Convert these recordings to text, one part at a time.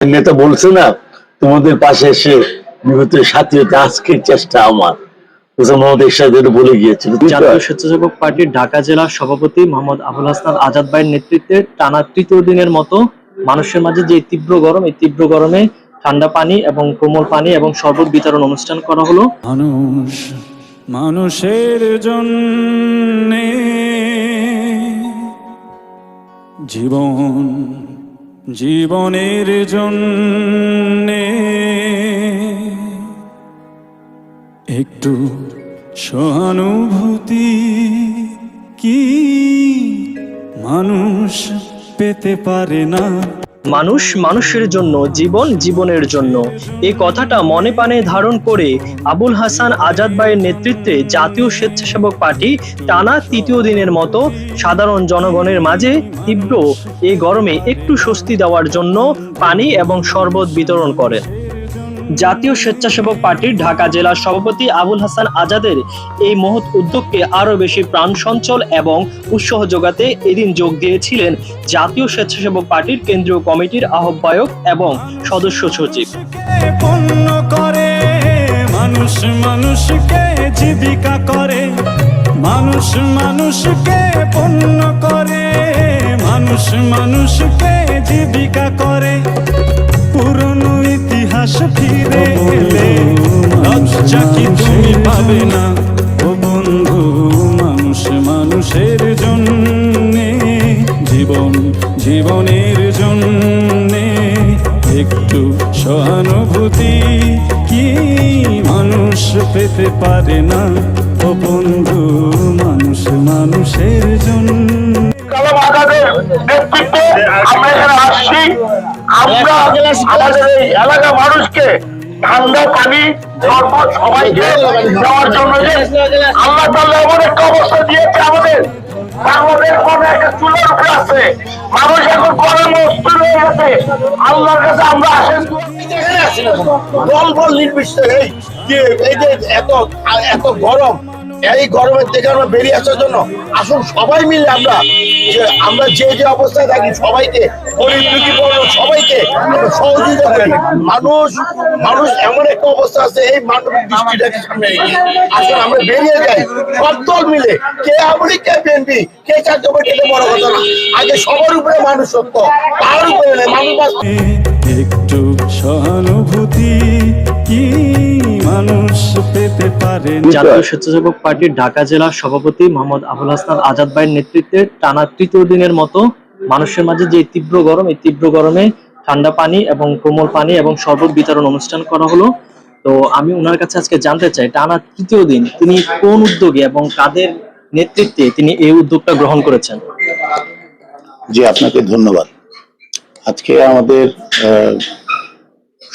নেতা বলছে না তোমাদের পাশে এসে বিপদের সাথী হতে আজকের চেষ্টা আমার। হোসেন মোহাম্মদ এরশাদ এটা বলে গিয়েছিল। জাতীয় স্বেচ্ছাসেবক পার্টির ঢাকা জেলার সভাপতি মোহাম্মদ আবুল আজাদ ভাইয়ের নেতৃত্বে টানা তৃতীয় দিনের মতো মানুষের মাঝে যে তীব্র গরম এই তীব্র গরমে ঠান্ডা পানি এবং কোমল পানি এবং শরবত বিতরণ অনুষ্ঠান করা হলো। মানুষ মানুষের জন্য জীবন জীবনের জন্য একটু সহানুভূতি কি মানুষ পেতে পারে না? মানুষ মানুষের জন্য, জীবন জীবনের জন্য। এই কথাটা মনে পানে ধারণ করে আবুল হাসান আজাদ ভাইয়ের নেতৃত্বে জাতীয় স্বেচ্ছাসেবক পার্টি টানা তৃতীয় দিনের মতো সাধারণ জনগণের মাঝে তীব্র এই গরমে একটু স্বস্তি দেওয়ার জন্য পানি এবং শরবত বিতরণ করেন জাতীয় স্বেচ্ছাসেবক পার্টির ঢাকা জেলার সভাপতি আবুল হাসান আজাদের এই মহৎ উদ্যোগকে আরও বেশি প্রাণ সঞ্চল এবং উৎসাহ যোগাতে এদিন যোগ দিয়েছিলেন জাতীয় স্বেচ্ছাসেবক পার্টির কেন্দ্রীয় কমিটির আহ্বায়ক এবং সদস্য সচিব। জীবিকা করে, মানুষ মানুষকে পণ্য করে, মানুষ মানুষকে জীবিকা করে। ইতিহাস ফিরে এলে লজ্জা কি তুমি পাবে না? ও বন্ধু, মানুষ মানুষের জন্যে, জীবন জীবনের জন্যে একটু সহানুভূতি কি মানুষ পেতে পারে না? ও বন্ধু, মানুষ মানুষের জন্য। নেতৃত্বে আমরা এখানে আসছি। আমরা আমাদের এই এলাকার মানুষকে ঠান্ডা পানি শরবত সবাইকে দেওয়ার জন্য যে আল্লাহ তাল্লাহ এমন একটা অবস্থা দিয়েছে আমাদের বাংলাদেশ কোনো একটা চুলের উপরে আছে। মানুষ এখন গরম অস্থির হয়ে গেছে। আল্লাহর কাছে আমরা আসেন বল বল নির্বিষ্ট এই যে এত এত গরম এই গরমের থেকে আমরা বেরিয়ে আসার জন্য আসুন, সবাই মিলে আমরা যে আমরা যে যে অবস্থায় থাকি, সবাইকে গরিব দুঃখী সবাইকে আমরা সহযোগিতা করি। মানুষ মানুষ এমন একটা অবস্থা আছে, এই মানবিক দৃষ্টিটাকে সামনে রেখে। আসুন, আমরা বেরিয়ে যাই। সব দল মিলে, কে আমলি কে বিএনপি, কে চারটে এটা বড় কথা না। আগে সবার উপরে মানুষ সত্য তার উপরে মানুষ। একটু সহানুভূতি মানুষ পেতে পারে জাতীয় স্বেচ্ছাসেবক পার্টির ঢাকা জেলার সভাপতি মোহাম্মদ আবুল হাসনান আজাদ ভাইয়ের নেতৃত্বে টানা তৃতীয় দিনের মতো মানুষের মাঝে যে তীব্র গরম এই তীব্র গরমে ঠান্ডা পানি এবং কোমল পানি এবং শরবত বিতরণ অনুষ্ঠান করা হলো। তো আমি ওনার কাছে আজকে জানতে চাই টানা তৃতীয় দিন তিনি কোন উদ্যোগে এবং কাদের নেতৃত্বে তিনি এই উদ্যোগটা গ্রহণ করেছেন? জি আপনাকে ধন্যবাদ। আজকে আমাদের আহ,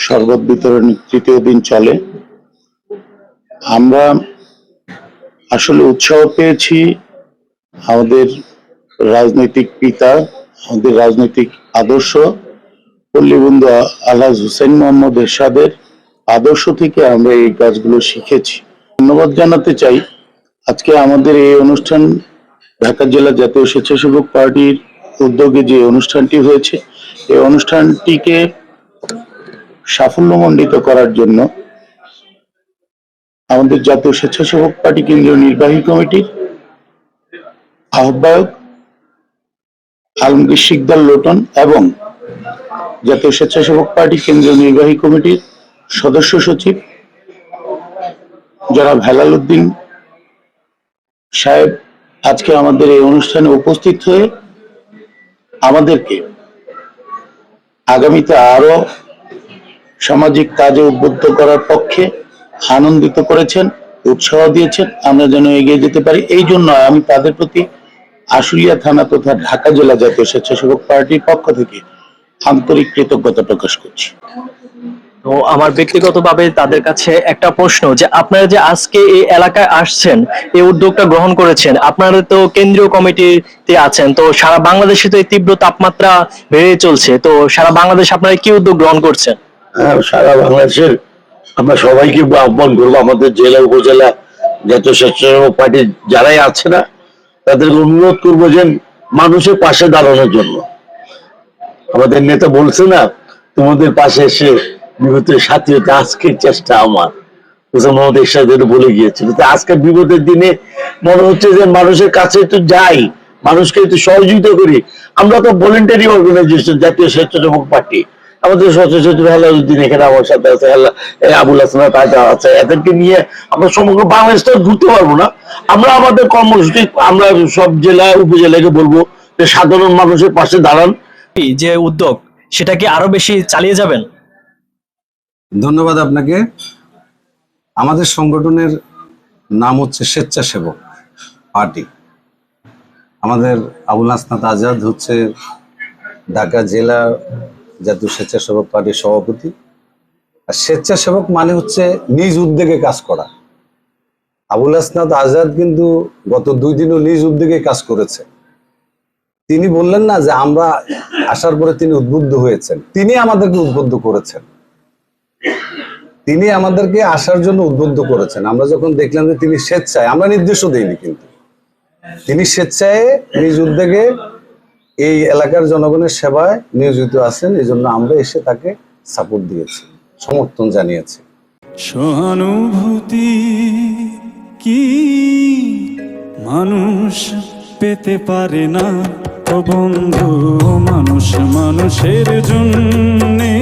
শরবত বিতরণ তৃতীয় দিন চলে। আমরা আসলে উৎসাহ পেয়েছি আমাদের রাজনৈতিক পিতা, আমাদের রাজনৈতিক আদর্শ, পল্লীবন্ধু আলহাজ হুসেন মোহাম্মদ এরশাদের আদর্শ থেকে আমরা এই কাজগুলো শিখেছি। ধন্যবাদ জানাতে চাই। আজকে আমাদের এই অনুষ্ঠান ঢাকা জেলা জাতীয় স্বেচ্ছাসেবক পার্টির উদ্যোগে যে অনুষ্ঠানটি হয়েছে, এই অনুষ্ঠানটিকে সাফল্যমণ্ডিত করার জন্য আমাদের জাতীয় স্বেচ্ছাসেবক পার্টি, কেন্দ্রীয় নির্বাহী কমিটির আহ্বায়ক, আলমগীর শিকদার লোটন এবং জাতীয় স্বেচ্ছাসেবক পার্টি, কেন্দ্রীয় নির্বাহী কমিটির সদস্য সচিব যারা ভেলাল উদ্দিন সাহেব আজকে আমাদের এই অনুষ্ঠানে উপস্থিত হয়ে আমাদেরকে আগামীতে আরও সামাজিক কাজে উদ্বুদ্ধ করার পক্ষে আনন্দিত করেছেন উৎসাহ দিয়েছেন আমরা যেন এগিয়ে যেতে পারি। এই জন্য আমি তাদের প্রতি আশুলিয়া থানা তথা ঢাকা জেলা জাতীয় স্বেচ্ছাসেবক পার্টির পক্ষ থেকে আন্তরিক কৃতজ্ঞতা প্রকাশ করছি। তো আমার ব্যক্তিগতভাবে তাদের কাছে একটা প্রশ্ন যে আপনারা যে আজকে এই এলাকায় আসছেন এই উদ্যোগটা গ্রহণ করেছেন আপনারা তো কেন্দ্রীয় কমিটিতে আছেন তো সারা বাংলাদেশে তো এই তীব্র তাপমাত্রা বেড়ে চলছে তো সারা বাংলাদেশ আপনারা কি উদ্যোগ গ্রহণ করছেন? সারা বাংলাদেশের আমরা সবাইকে আহ্বান করব, আমাদের জেলা উপজেলা জাতীয় স্বেচ্ছাসেবক পার্টির যারাই আছে না, তাদেরকে অনুরোধ করব যে মানুষের পাশে দাঁড়ানোর জন্য। আমাদের নেতা বলছে না, তোমাদের পাশে এসে বিপদের সাথী আজকের চেষ্টা আমার। মোহাম্মদ এরশাদ এটা বলে গিয়েছিল। তো আজকে বিপদের দিনে মনে হচ্ছে যে মানুষের কাছে একটু যাই, মানুষকে একটু সহযোগিতা করি। আমরা তো ভলেন্টারি অর্গানাইজেশন জাতীয় স্বেচ্ছাসেবক পার্টি। আমাদের সচেতন সচিব আলাউদ্দিন এখানে আমার সাথে আছে আল্লাহ- আবুল হাসান তাজা আছে। এদেরকে নিয়ে আমরা সমগ্র বাংলাদেশটা ঘুরতে পারব না। আমরা আমাদের কর্মসূচি আমরা সব জেলা উপজেলাকে বলব যে সাধারণ মানুষের পাশে দাঁড়ান। যে উদ্যোগ সেটা কি আরও বেশি চালিয়ে যাবেন? ধন্যবাদ আপনাকে। আমাদের সংগঠনের নাম হচ্ছে স্বেচ্ছাসেবক পার্টি। আমাদের আবুল হাসনাত আজাদ হচ্ছে ঢাকা জেলা জাতীয় স্বেচ্ছাসেবক পার্টির সভাপতি। আর স্বেচ্ছাসেবক মানে হচ্ছে নিজ উদ্যোগে কাজ করা। আবুল হাসনাত আজাদ কিন্তু গত দুই দিনও নিজ উদ্যোগে কাজ করেছে। তিনি বললেন না যে আমরা আসার পরে তিনি উদ্বুদ্ধ হয়েছেন। তিনি আমাদেরকে উদ্বুদ্ধ করেছেন। তিনি আমাদেরকে আসার জন্য উদ্বুদ্ধ করেছেন। আমরা যখন দেখলাম যে তিনি স্বেচ্ছায়, আমরা নির্দেশও দেইনি কিন্তু। তিনি স্বেচ্ছায় নিজ উদ্যোগে এই এলাকার জনগণের সেবায় নিয়োজিত আছেন এই জন্য আমরা এসে তাকে সাপোর্ট দিয়েছি, সমর্থন জানিয়েছি। সহানুভূতি কি মানুষ পেতে পারে না? বন্ধু, মানুষ মানুষের জন্যে